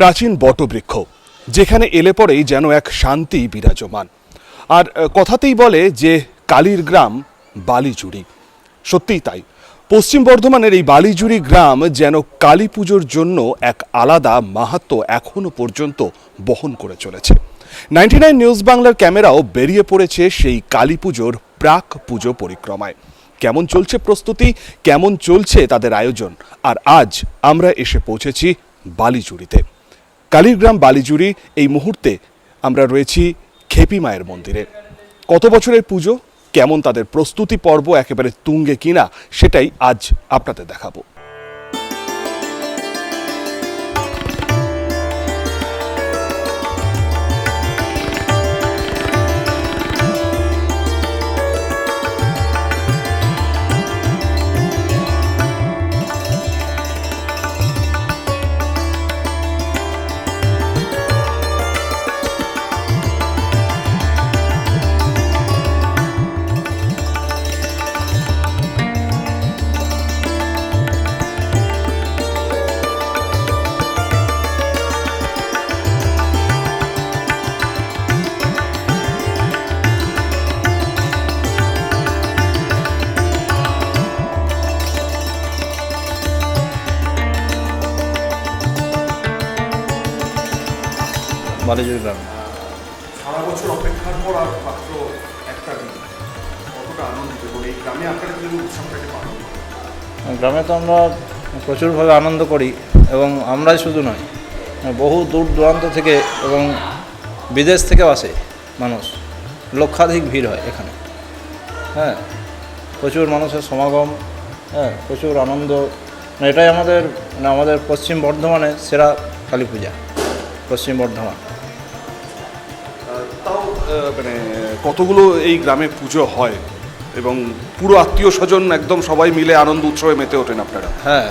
প্রাচীন বটবৃক্ষ, যেখানে এলে পরেই যেন এক শান্তি বিরাজমান। আর কথাতেই বলে যে কালীর গ্রাম বালিজুড়ি সত্যিই তাই। পশ্চিম বর্ধমানের এই বালিজুড়ি গ্রাম যেন কালী পুজোর জন্য এক আলাদা মাহাত্ম এখনও পর্যন্ত বহন করে চলেছে। নাইনটি নাইন নিউজ বাংলার ক্যামেরাও বেরিয়ে পড়েছে সেই কালী পুজোর প্রাক পুজো পরিক্রমায়। কেমন চলছে প্রস্তুতি, কেমন চলছে তাদের আয়োজন, আর আজ আমরা এসে পৌঁছেছি বালিজুড়িতে কালীরগ্রাম বালিজুড়ি এই মুহূর্তে আমরা রয়েছি খেপি মায়ের মন্দিরে। কত বছরের পুজো? কেমন তাদের প্রস্তুতি পর্ব একেবারে তুঙ্গে কিনা? সেটাই আজ আপনাদের দেখাবো। বালিজুড়ি গ্রাম সারা বছর অপেক্ষার পর আর মাত্র একটা দিন। কতটা আনন্দিত এবং এই গ্রামে আপনারা কিন্তু উৎসবটাকে পালন গ্রামে তো আমরা প্রচুরভাবে আনন্দ করি এবং আমরাই শুধু নয় বহু দূর দূরান্ত থেকে এবং বিদেশ থেকেও আসে মানুষ। লক্ষাধিক ভিড় হয় এখানে। হ্যাঁ প্রচুর মানুষের সমাগম হ্যাঁ প্রচুর আনন্দ। এটাই আমাদের আমাদের পশ্চিম বর্ধমানে সেরা কালী পূজা পশ্চিম বর্ধমান। তাও মানে কতগুলো এই গ্রামে পুজো হয় এবং পুরো আত্মীয় স্বজন একদম সবাই মিলে আনন্দ উৎসবে মেতে ওঠেন আপনারা? হ্যাঁ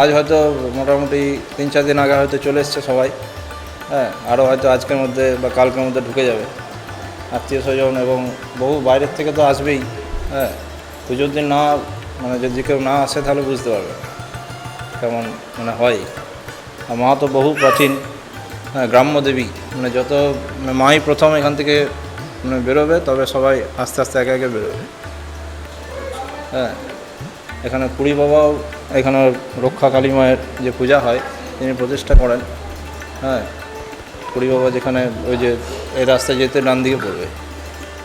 আজ হয়তো মোটামুটি তিন চার দিন আগে হয়তো চলে এসছে সবাই। হ্যাঁ আরও হয়তো আজকের মধ্যে বা কালকের মধ্যে ঢুকে যাবে। আত্মীয় স্বজন এবং বহু বাইরের থেকে তো আসবেই। হ্যাঁ পুজোর দিন না মানে যদি কেউ না আসে তাহলে বুঝতে পারবে কেমন মানে হয়। মা তো বহু প্রাচীন। গ্রাম্য দেবী। মানে যত মানে মাই প্রথম এখান থেকে মানে বেরোবে, তবে সবাই আস্তে আস্তে একে একে বেরোবে। হ্যাঁ এখানে পুরী বাবাও এখানে রক্ষা কালী মায়ের যে পূজা হয়, তিনি প্রতিষ্ঠা করেন। হ্যাঁ পুরী বাবা যেখানে ওই যে এই রাস্তায় যেতে ডান দিকে পড়বে,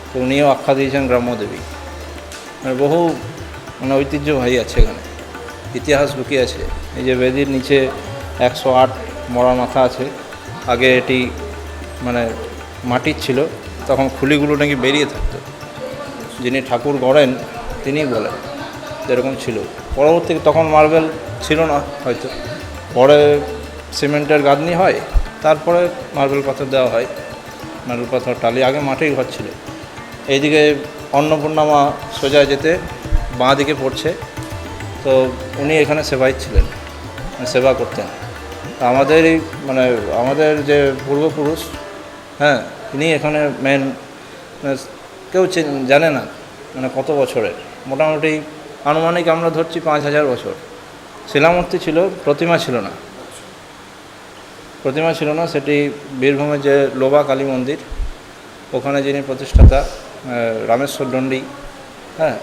তো উনিও আখ্যা দিয়েছেন গ্রাম্য দেবী। মানে বহু মানে ঐতিহ্যবাহী আছে এখানে, ইতিহাস লুকিয়ে আছে। এই যে বেদির নিচে একশো আট মরা মাথা আছে আগে এটি মানে মাটির ছিল, তখন খুলিগুলো নাকি বেরিয়ে থাকতো। যিনি ঠাকুর গড়েন তিনি বলেন, যেরকম ছিল। পরবর্তী তখন মার্বেল ছিল না হয়তো। পরে সিমেন্টের গাঁথনি হয়, তারপরে মার্বেল পাথর দেওয়া হয়। মার্বেল পাথর টালি আগে মাটির ঘর ছিল। এইদিকে অন্নপূর্ণা মা সোজা যেতে বাঁ দিকে পড়ছে। তো উনি এখানে সেবাই ছিলেন মানে সেবা করতেন। আমাদের এই মানে আমাদের যে পূর্বপুরুষ হ্যাঁ তিনি এখানে মেন কেউ চেন- জানে না মানে কত বছরের। মোটামুটি আনুমানিক আমরা ধরছি পাঁচ হাজার বছর। শিলামূর্তি ছিল, প্রতিমা ছিল না। প্রতিমা ছিল না, সেটি বীরভূমের যে লোবা কালী মন্দির, ওখানে যিনি প্রতিষ্ঠাতা রামেশ্বর দণ্ডী হ্যাঁ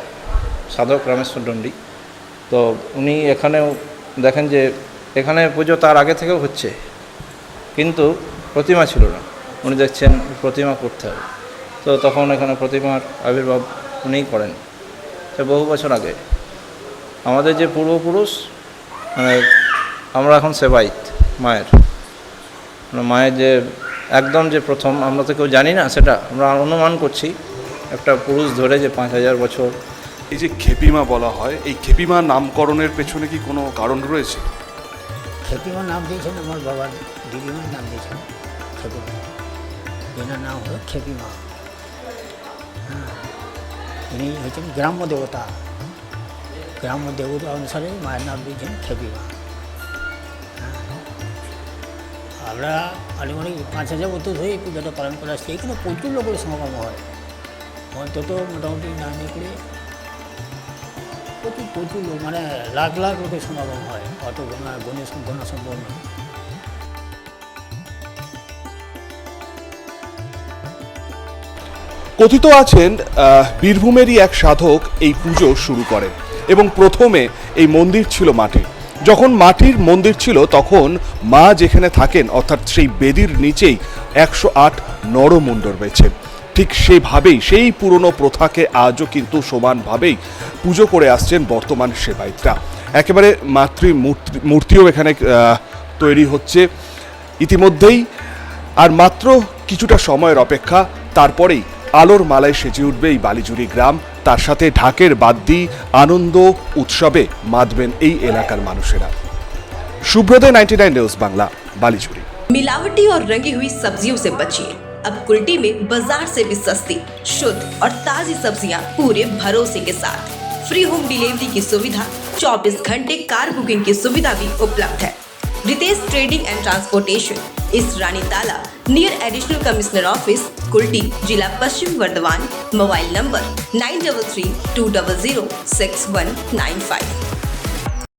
সাধক রামেশ্বর দণ্ডী তো উনি এখানেও দেখেন যে এখানে পুজো তার আগে থেকেও হচ্ছে। কিন্তু প্রতিমা ছিল না। উনি দেখছেন প্রতিমা করতে হবে। তো তখন এখানে প্রতিমার আবির্ভাব উনিই করেন। সে বহু বছর আগে। আমাদের যে পূর্বপুরুষ মানে আমরা এখন সেবাইত মায়ের। মানে মায়ের যে একদম যে প্রথম, আমরা তো কেউ জানি না সেটা। আমরা অনুমান করছি, একটা পুরুষ ধরে যে পাঁচ হাজার বছর। এই যে খেপিমা বলা হয়, এই খেপিমা নামকরণের পেছনে কি কোনো কারণ রয়েছে? খেপিমার নাম দিয়েছেন, আমার বাবার দিদিমার নাম দিয়েছেন খেপিমা এনার নাম হলো খেপিমা হ্যাঁ ইনি হচ্ছেন গ্রাম্য দেবতা। গ্রাম্য দেবতা অনুসারে মায়ের নাম দিয়েছেন খেপিমা হ্যাঁ আমরা আনুমানিক পাঁচ হাজার বছর ধরে এই পুজোটা পালন করে আসছি। এখানে প্রচুর লোকের সমাগম হয়। অন্তত মোটামুটি না করে প্রচুর প্রচুর লোক মানে লাখ লাখ লোকের সমাগম হয় অত ঘোনা গণে সম্ভব নয় কথিত আছেন বীরভূমেরই এক সাধক এই পুজো শুরু করেন এবং প্রথমে এই মন্দির ছিল মাটির যখন মাটির মন্দির ছিল, তখন মা যেখানে থাকেন, অর্থাৎ সেই বেদির নিচেই একশো আট নরমুণ্ড রয়েছে। ঠিক সেভাবেই সেই পুরনো প্রথাকে আজও কিন্তু সমানভাবেই পুজো করে আসছেন বর্তমান সেবায়িতরা একেবারে মাতৃ মূর্তি মূর্তিও এখানে আহ, তৈরি হচ্ছে ইতিমধ্যেই আর মাত্র কিছুটা সময়ের অপেক্ষা তারপরেই আলোর মালায় সেজে উঠবে এই বালিজুরি গ্রাম তার সাথে ঢাকের বাদ্যি আনন্দ উৎসবে মাতবেন এই এলাকার মানুষেরা সুব্রতয় ninety nine news Bangla Balijuri मिलावटी और रंगी हुई सब्जियों से बचिए अब कुल्टी में बाज़ार से भी सस्ती, शुद्ध और ताजी सब्ज़ियाँ पूरे भरोसे के साथ। फ्री होम डिलीवरी की सुविधा 24 घंटे कार बुकिंग की सुविधा भी उपलब्ध है। रितेश ट्रेडिंग एंड ट्रांसपोर्टेशन, इस Rani Tala near additional commissioner office Kulti, जिला Paschim Bardhaman, mobile number nine double three two double zero six one nine five.